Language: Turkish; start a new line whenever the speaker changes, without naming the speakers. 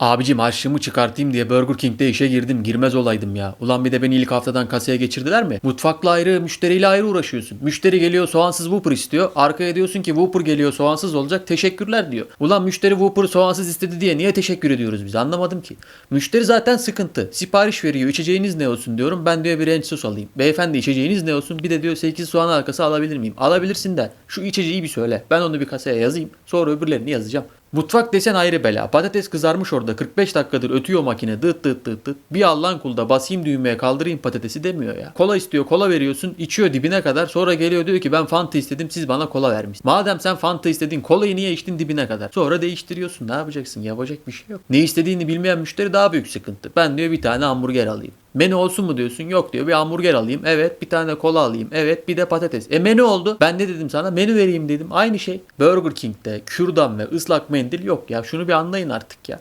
Abicim harçlığımı çıkartayım diye Burger King'de işe girdim. Girmez olaydım ya. Ulan bir de beni ilk haftadan kasaya geçirdiler mi? Mutfakla ayrı, müşteriyle ayrı uğraşıyorsun. Müşteri geliyor soğansız Whopper istiyor. Arkaya diyorsun ki Whopper geliyor soğansız olacak. Teşekkürler diyor. Ulan müşteri Whopper soğansız istedi diye niye teşekkür ediyoruz biz? Anlamadım ki. Müşteri zaten sıkıntı. Sipariş veriyor. İçeceğiniz ne olsun diyorum. Ben diyor bir ranch sos alayım. Beyefendi içeceğiniz ne olsun? Bir de diyor 8 soğan arkası alabilir miyim? Alabilirsin de. Şu içeceği bir söyle. Ben onu bir kasaya yazayım. Sonra öbürlerini yazacağım. Mutfak desen ayrı bela. Patates kızarmış orada 45 dakikadır ötüyor makine dıt dıt dıt dıt. Bir Allah'ın kulda basayım düğmeye kaldırayım patatesi demiyor ya. Kola istiyor kola veriyorsun içiyor dibine kadar sonra geliyor diyor ki ben Fanta istedim siz bana kola vermiş. Madem sen Fanta istedin kolayı niye içtin dibine kadar? Sonra değiştiriyorsun ne yapacaksın yapacak bir şey yok. Ne istediğini bilmeyen müşteri daha büyük sıkıntı. Ben diyor bir tane hamburger alayım. Menü olsun mu diyorsun? Yok diyor. Bir hamburger alayım. Evet. Bir tane kola alayım. Evet. Bir de patates. E menü oldu. Ben ne dedim sana? Menü vereyim dedim. Aynı şey. Burger King'de kürdan ve ıslak mendil yok ya. Şunu bir anlayın artık ya.